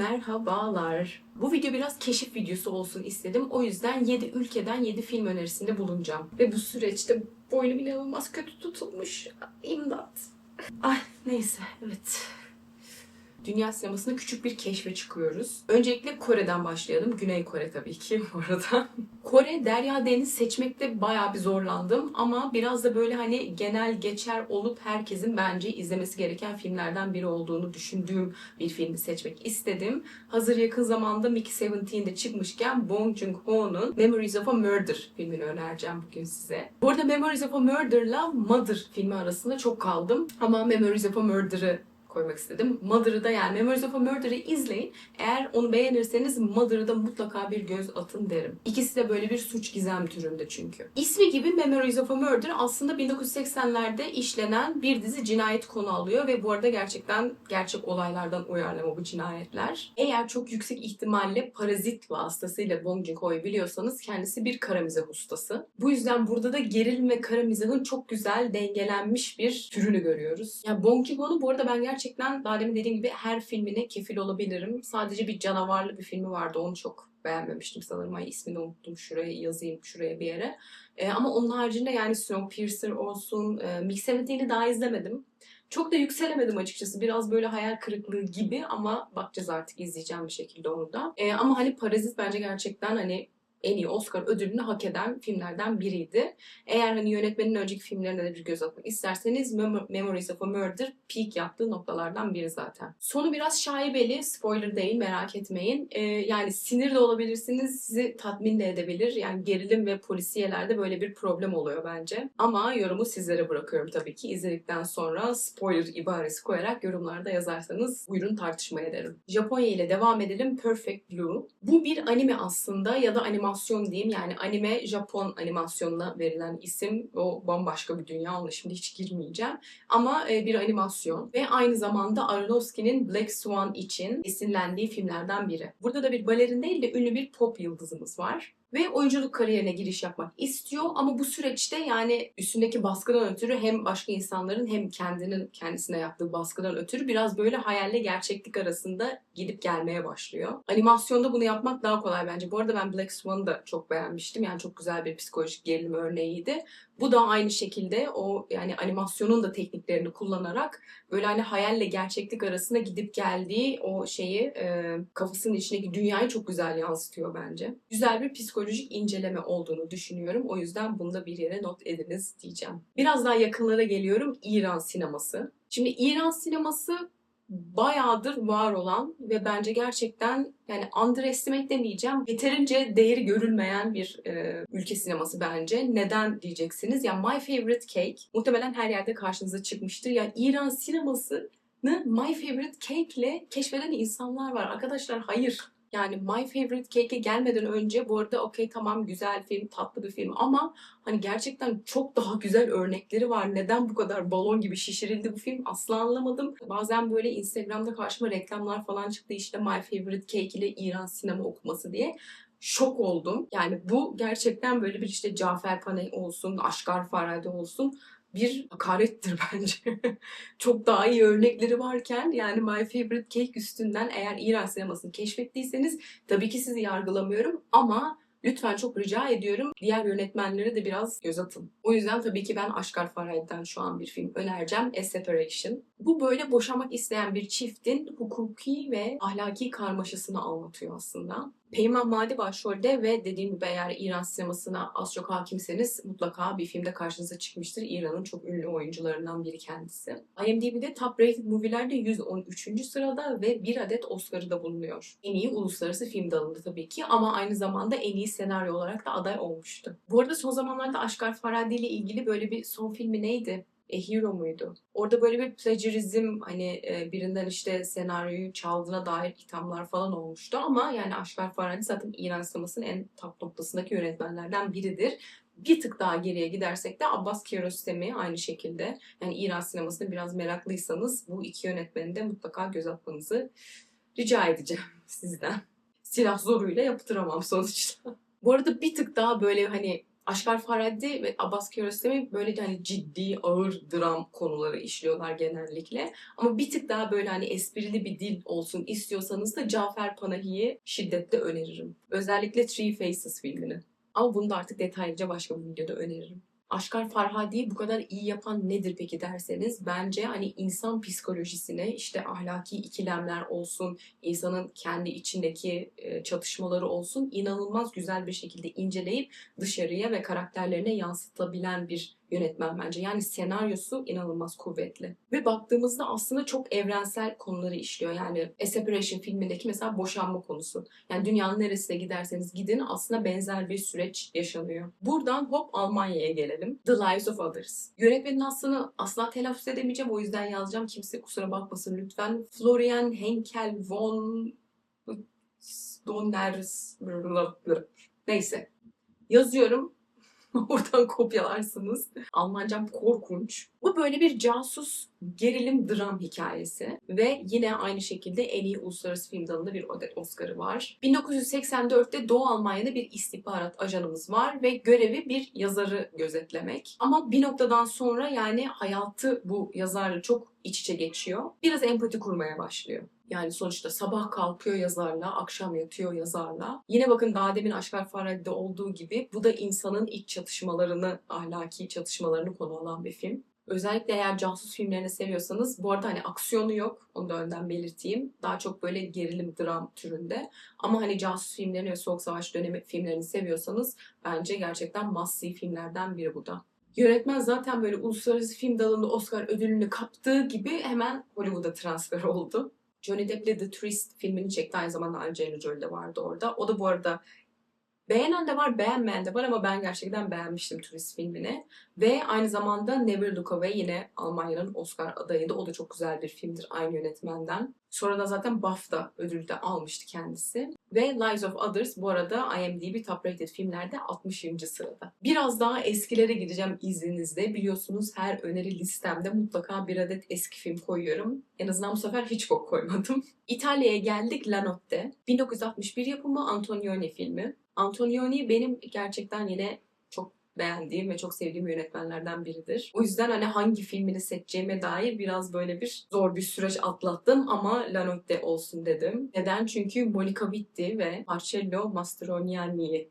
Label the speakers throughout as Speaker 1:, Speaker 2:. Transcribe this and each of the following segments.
Speaker 1: Merhabalar. Bu video biraz keşif videosu olsun istedim. O yüzden 7 ülkeden 7 film önerisinde bulunacağım. Ve bu süreçte boynum inanılmaz kötü tutulmuş. İmdat. Ay neyse evet. Dünya sinemasının küçük bir keşfe çıkıyoruz. Öncelikle Kore'den başlayalım. Güney Kore tabii ki bu arada. Kore, Derya Deniz seçmekte bayağı bir zorlandım. Ama biraz da böyle hani genel geçer olup herkesin bence izlemesi gereken filmlerden biri olduğunu düşündüğüm bir filmi seçmek istedim. Hazır yakın zamanda Mickey 17'de çıkmışken Bong Joon-ho'nun Memories of a Murder filmini önereceğim bugün size. Bu arada Memories of a Murder'la Mother filmi arasında çok kaldım. Ama Memories of a Murder'ı koymak istedim. Mother'ı da yani Memories of a Murder'ı izleyin. Eğer onu beğenirseniz Mother'ı da mutlaka bir göz atın derim. İkisi de böyle bir suç gizem türünde çünkü. İsmi gibi Memories of a Murder aslında 1980'lerde işlenen bir dizi cinayet konu alıyor ve bu arada gerçekten gerçek olaylardan uyarlama bu cinayetler. Eğer çok yüksek ihtimalle parazit vasıtasıyla Bong Joon-ho'yu biliyorsanız kendisi bir kara mizah ustası. Bu yüzden burada da gerilim ve kara çok güzel dengelenmiş bir türünü görüyoruz. Yani Bong Joon-ho'nun bu arada ben gerçekten daha demin dediğim gibi her filmine kefil olabilirim. Sadece bir canavarlı bir filmi vardı onu çok beğenmemiştim sanırım. Ay ismini unuttum. Şuraya yazayım şuraya bir yere. Ee, ama onun haricinde yani Snowpiercer olsun, e, Mix 17'ni daha izlemedim. Çok da yükselemedim açıkçası. Biraz böyle hayal kırıklığı gibi ama bakacağız artık izleyeceğim bir şekilde onu da. Ee, ama hani Parazit bence gerçekten hani en iyi Oscar ödülünü hak eden filmlerden biriydi. Eğer hani yönetmenin önceki filmlerine de bir göz atmak isterseniz Mem- Memories of a Murder peak yaptığı noktalardan biri zaten. Sonu biraz şaibeli, spoiler değil merak etmeyin. Ee, yani sinir de olabilirsiniz, sizi tatmin de edebilir. Yani gerilim ve polisiyelerde böyle bir problem oluyor bence. Ama yorumu sizlere bırakıyorum tabii ki. İzledikten sonra spoiler ibaresi koyarak yorumlarda yazarsanız buyurun tartışmaya derim. Japonya ile devam edelim. Perfect Blue. Bu bir anime aslında ya da animasyon diyeyim. Yani anime Japon animasyonuna verilen isim. O bambaşka bir dünya. Ona şimdi hiç girmeyeceğim. Ama e, bir animasyon ve aynı zamanda Aronofsky'nin Black Swan için esinlendiği filmlerden biri. Burada da bir balerin değil de ünlü bir pop yıldızımız var ve oyunculuk kariyerine giriş yapmak istiyor ama bu süreçte yani üstündeki baskıdan ötürü hem başka insanların hem kendinin kendisine yaptığı baskıdan ötürü biraz böyle hayalle gerçeklik arasında gidip gelmeye başlıyor. Animasyonda bunu yapmak daha kolay bence. Bu arada ben Black Swan'ı da çok beğenmiştim. Yani çok güzel bir psikolojik gerilim örneğiydi. Bu da aynı şekilde o yani animasyonun da tekniklerini kullanarak böyle hani hayalle gerçeklik arasında gidip geldiği o şeyi e, kafasının içindeki dünyayı çok güzel yansıtıyor bence. Güzel bir psikolojik inceleme olduğunu düşünüyorum. O yüzden bunu da bir yere not ediniz diyeceğim. Biraz daha yakınlara geliyorum. İran sineması. Şimdi İran sineması bayağıdır var olan ve bence gerçekten yani underestimate demeyeceğim. Yeterince değeri görülmeyen bir e, ülke sineması bence. Neden diyeceksiniz? Ya My Favorite Cake muhtemelen her yerde karşınıza çıkmıştır. Ya İran sineması My Favorite Cake ile keşfeden insanlar var. Arkadaşlar hayır. Yani My Favorite Cake'e gelmeden önce bu arada okey tamam güzel film, tatlı bir film ama hani gerçekten çok daha güzel örnekleri var. Neden bu kadar balon gibi şişirildi bu film asla anlamadım. Bazen böyle Instagram'da karşıma reklamlar falan çıktı işte My Favorite Cake ile İran sinema okuması diye şok oldum. Yani bu gerçekten böyle bir işte Cafer Panay olsun, Aşkar Farhadi olsun bir hakarettir bence. Çok daha iyi örnekleri varken yani My Favorite Cake üstünden eğer İran sinemasını keşfettiyseniz tabii ki sizi yargılamıyorum ama lütfen çok rica ediyorum diğer yönetmenlere de biraz göz atın. O yüzden tabii ki ben Aşkar Farhadi'den şu an bir film önereceğim. A Separation. Bu böyle boşanmak isteyen bir çiftin hukuki ve ahlaki karmaşasını anlatıyor aslında. Peyman Madi başrolde ve dediğim gibi eğer İran sinemasına az çok hakimseniz mutlaka bir filmde karşınıza çıkmıştır. İran'ın çok ünlü oyuncularından biri kendisi. IMDb'de Top Rated Movie'lerde 113. sırada ve bir adet Oscar'ı da bulunuyor. En iyi uluslararası film dalında tabii ki ama aynı zamanda en iyi senaryo olarak da aday olmuştu. Bu arada son zamanlarda Aşkar Farhadi ile ilgili böyle bir son filmi neydi? A Hero muydu? Orada böyle bir plagiarizm hani e, birinden işte senaryoyu çaldığına dair ithamlar falan olmuştu ama yani Aşkar Farhadi zaten İran sinemasının en top noktasındaki yönetmenlerden biridir. Bir tık daha geriye gidersek de Abbas Kiarostami aynı şekilde. Yani İran sinemasına biraz meraklıysanız bu iki yönetmeni de mutlaka göz atmanızı rica edeceğim sizden. Silah zoruyla yaptıramam sonuçta. Bu arada bir tık daha böyle hani Aşkar Farhadi ve Abbas Kiarostami böyle hani ciddi, ağır dram konuları işliyorlar genellikle. Ama bir tık daha böyle hani esprili bir dil olsun istiyorsanız da Cafer Panahi'yi şiddetle öneririm. Özellikle Three Faces filmini. Ama bunu da artık detaylıca başka bir videoda öneririm. Aşkar Farhadi'yi bu kadar iyi yapan nedir peki derseniz bence hani insan psikolojisine işte ahlaki ikilemler olsun, insanın kendi içindeki e, çatışmaları olsun inanılmaz güzel bir şekilde inceleyip dışarıya ve karakterlerine yansıtabilen bir yönetmen bence. Yani senaryosu inanılmaz kuvvetli. Ve baktığımızda aslında çok evrensel konuları işliyor. Yani A Separation filmindeki mesela boşanma konusu. Yani dünyanın neresine giderseniz gidin aslında benzer bir süreç yaşanıyor. Buradan hop Almanya'ya gelelim. The Lives of Others. Yönetmenin aslını asla telaffuz edemeyeceğim. O yüzden yazacağım. Kimse kusura bakmasın lütfen. Florian Henkel von Donners Neyse. Yazıyorum. Oradan kopyalarsınız. Almancam korkunç. Bu böyle bir casus gerilim dram hikayesi ve yine aynı şekilde en iyi uluslararası film dalında bir adet Oscar'ı var. 1984'te Doğu Almanya'da bir istihbarat ajanımız var ve görevi bir yazarı gözetlemek. Ama bir noktadan sonra yani hayatı bu yazarla çok iç içe geçiyor. Biraz empati kurmaya başlıyor. Yani sonuçta sabah kalkıyor yazarla, akşam yatıyor yazarla. Yine bakın daha demin Aşkar Farhadi'de olduğu gibi bu da insanın iç çatışmalarını, ahlaki çatışmalarını konu alan bir film. Özellikle eğer casus filmlerini seviyorsanız, bu arada hani aksiyonu yok, onu da önden belirteyim. Daha çok böyle gerilim, dram türünde. Ama hani casus filmlerini ve Soğuk Savaş dönemi filmlerini seviyorsanız bence gerçekten must filmlerden biri bu da. Yönetmen zaten böyle uluslararası film dalında Oscar ödülünü kaptığı gibi hemen Hollywood'a transfer oldu. Johnny Depp'le The Tourist filmini çekti. Aynı zamanda Angelina Jolie de vardı orada. O da bu arada beğenen de var, beğenmeyen de var ama ben gerçekten beğenmiştim Tourist filmini. Ve aynı zamanda Never Look Away yine Almanya'nın Oscar adayıydı. O da çok güzel bir filmdir aynı yönetmenden. Sonra da zaten BAFTA ödülü de almıştı kendisi. Ve Lives of Others bu arada IMDb Top Rated filmlerde 60. sırada. Biraz daha eskilere gideceğim izninizle. Biliyorsunuz her öneri listemde mutlaka bir adet eski film koyuyorum. En azından bu sefer Hitchcock koymadım. İtalya'ya geldik La Notte. 1961 yapımı Antonioni filmi. Antonioni benim gerçekten yine çok beğendiğim ve çok sevdiğim yönetmenlerden biridir. O yüzden hani hangi filmini seçeceğime dair biraz böyle bir zor bir süreç atlattım ama La Notte olsun dedim. Neden? Çünkü Monica Vitti ve Marcello Mastroianni'yi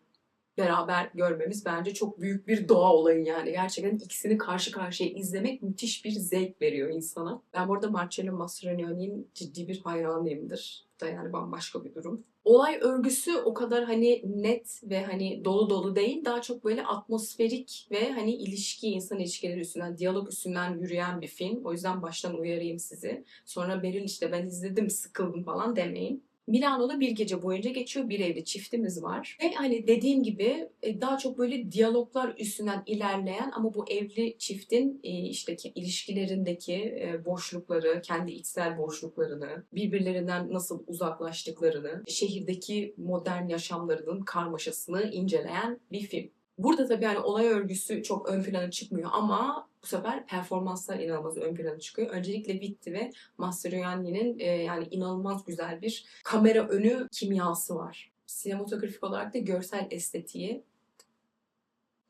Speaker 1: beraber görmemiz bence çok büyük bir doğa olayı yani. Gerçekten ikisini karşı karşıya izlemek müthiş bir zevk veriyor insana. Ben burada Marcello Mastroianni'nin ciddi bir hayranıyımdır. Bu da yani bambaşka bir durum. Olay örgüsü o kadar hani net ve hani dolu dolu değil. Daha çok böyle atmosferik ve hani ilişki, insan ilişkileri üstünden, diyalog üstünden yürüyen bir film. O yüzden baştan uyarayım sizi. Sonra Beril işte ben izledim sıkıldım falan demeyin. Milano'da bir gece boyunca geçiyor. Bir evli çiftimiz var. Ve hani dediğim gibi e, daha çok böyle diyaloglar üstünden ilerleyen ama bu evli çiftin e, işte ilişkilerindeki e, boşlukları, kendi içsel boşluklarını, birbirlerinden nasıl uzaklaştıklarını, şehirdeki modern yaşamlarının karmaşasını inceleyen bir film. Burada tabii hani olay örgüsü çok ön plana çıkmıyor ama bu sefer performanslar inanılmaz ön plana çıkıyor. Öncelikle Vitti ve Mastroianni'nin e, yani inanılmaz güzel bir kamera önü kimyası var. Sinematografik olarak da görsel estetiği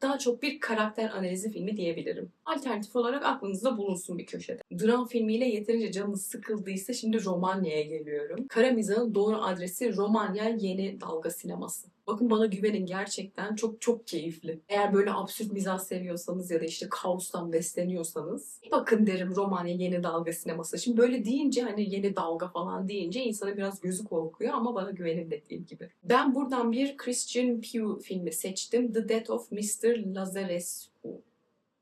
Speaker 1: daha çok bir karakter analizi filmi diyebilirim. Alternatif olarak aklınızda bulunsun bir köşede. Dram filmiyle yeterince canınız sıkıldıysa şimdi Romanya'ya geliyorum. Kara mizahın doğru adresi Romanya yeni dalga sineması. Bakın bana güvenin gerçekten çok çok keyifli. Eğer böyle absürt mizah seviyorsanız ya da işte kaostan besleniyorsanız bakın derim Romanya yeni dalga sineması. Şimdi böyle deyince hani yeni dalga falan deyince insana biraz gözü korkuyor ama bana güvenin dediğim gibi. Ben buradan bir Christian Pugh filmi seçtim. The Death of Mr. Lazarescu.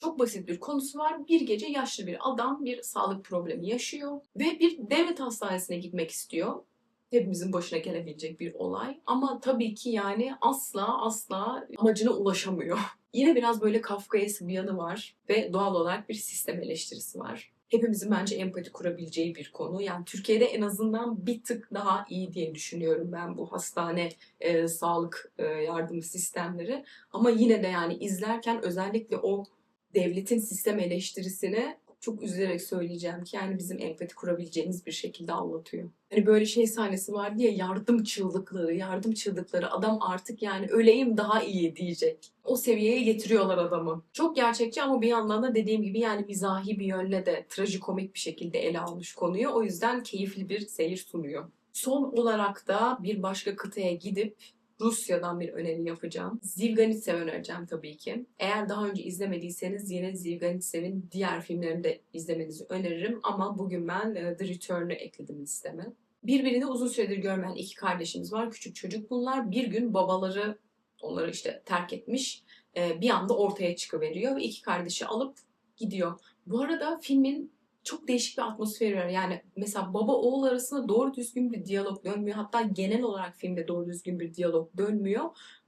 Speaker 1: Çok basit bir konusu var. Bir gece yaşlı bir adam bir sağlık problemi yaşıyor ve bir devlet hastanesine gitmek istiyor hepimizin başına gelebilecek bir olay. Ama tabii ki yani asla asla amacına ulaşamıyor. Yine biraz böyle Kafkaesk bir yanı var ve doğal olarak bir sistem eleştirisi var. Hepimizin bence empati kurabileceği bir konu. Yani Türkiye'de en azından bir tık daha iyi diye düşünüyorum ben bu hastane e, sağlık e, yardım sistemleri. Ama yine de yani izlerken özellikle o devletin sistem eleştirisini çok üzülerek söyleyeceğim ki yani bizim empati kurabileceğimiz bir şekilde anlatıyor. Hani böyle şey sahnesi var diye yardım çığlıkları, yardım çığlıkları. Adam artık yani öleyim daha iyi diyecek. O seviyeye getiriyorlar adamı. Çok gerçekçi ama bir yandan da dediğim gibi yani mizahi bir yönle de trajikomik bir şekilde ele almış konuyu. O yüzden keyifli bir seyir sunuyor. Son olarak da bir başka kıtaya gidip Rusya'dan bir öneri yapacağım. Zivganitsev önereceğim tabii ki. Eğer daha önce izlemediyseniz yine Zivganitsev'in diğer filmlerini de izlemenizi öneririm. Ama bugün ben e, The Return'ı ekledim listeme. Birbirini uzun süredir görmeyen iki kardeşimiz var. Küçük çocuk bunlar. Bir gün babaları onları işte terk etmiş. e, Bir anda ortaya çıkıveriyor ve iki kardeşi alıp gidiyor. Bu arada filmin çok değişik bir atmosferi var. Yani mesela baba oğul arasında doğru düzgün bir diyalog dönmüyor. Hatta genel olarak filmde doğru düzgün bir diyalog dönmüyor.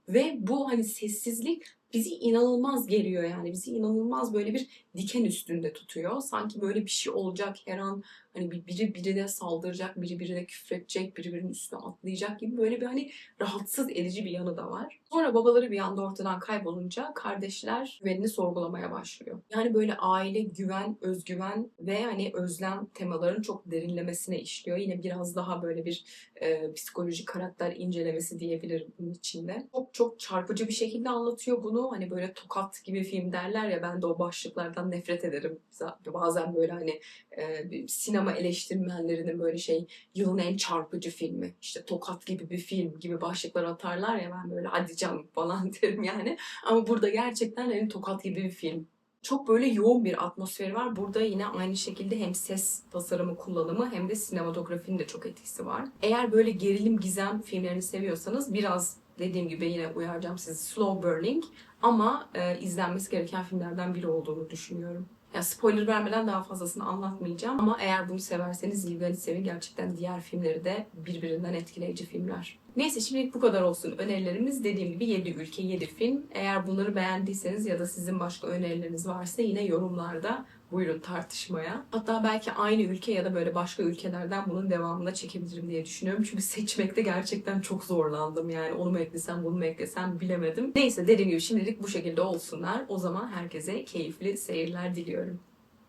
Speaker 1: Ve bu hani sessizlik bizi inanılmaz geriyor yani. Bizi inanılmaz böyle bir diken üstünde tutuyor. Sanki böyle bir şey olacak her an hani bir- biri birine saldıracak, biri birine küfredecek, biri birinin üstüne atlayacak gibi böyle bir hani rahatsız edici bir yanı da var. Sonra babaları bir anda ortadan kaybolunca kardeşler güvenini sorgulamaya başlıyor. Yani böyle aile, güven, özgüven ve hani özlem temalarının çok derinlemesine işliyor. Yine biraz daha böyle bir e, psikolojik karakter incelemesi diyebilirim bunun içinde. Çok çok çarpıcı bir şekilde anlatıyor bunu. Hani böyle tokat gibi film derler ya ben de o başlıklardan nefret ederim. Bazen böyle hani e, sinema eleştirmenlerinin böyle şey yılın en çarpıcı filmi işte Tokat gibi bir film gibi başlıklar atarlar ya ben böyle hadi canım falan derim yani. Ama burada gerçekten hani Tokat gibi bir film. Çok böyle yoğun bir atmosferi var. Burada yine aynı şekilde hem ses tasarımı kullanımı hem de sinematografinin de çok etkisi var. Eğer böyle gerilim gizem filmlerini seviyorsanız biraz dediğim gibi yine uyaracağım sizi slow burning ama e, izlenmesi gereken filmlerden biri olduğunu düşünüyorum. Ya spoiler vermeden daha fazlasını anlatmayacağım ama eğer bunu severseniz Yilganitsev'in gerçekten diğer filmleri de birbirinden etkileyici filmler. Neyse şimdilik bu kadar olsun önerilerimiz. Dediğim gibi 7 ülke 7 film. Eğer bunları beğendiyseniz ya da sizin başka önerileriniz varsa yine yorumlarda buyurun tartışmaya. Hatta belki aynı ülke ya da böyle başka ülkelerden bunun devamında çekebilirim diye düşünüyorum. Çünkü seçmekte gerçekten çok zorlandım. Yani onu mu eklesem bunu mu eklesem bilemedim. Neyse dediğim gibi şimdilik bu şekilde olsunlar. O zaman herkese keyifli seyirler diliyorum.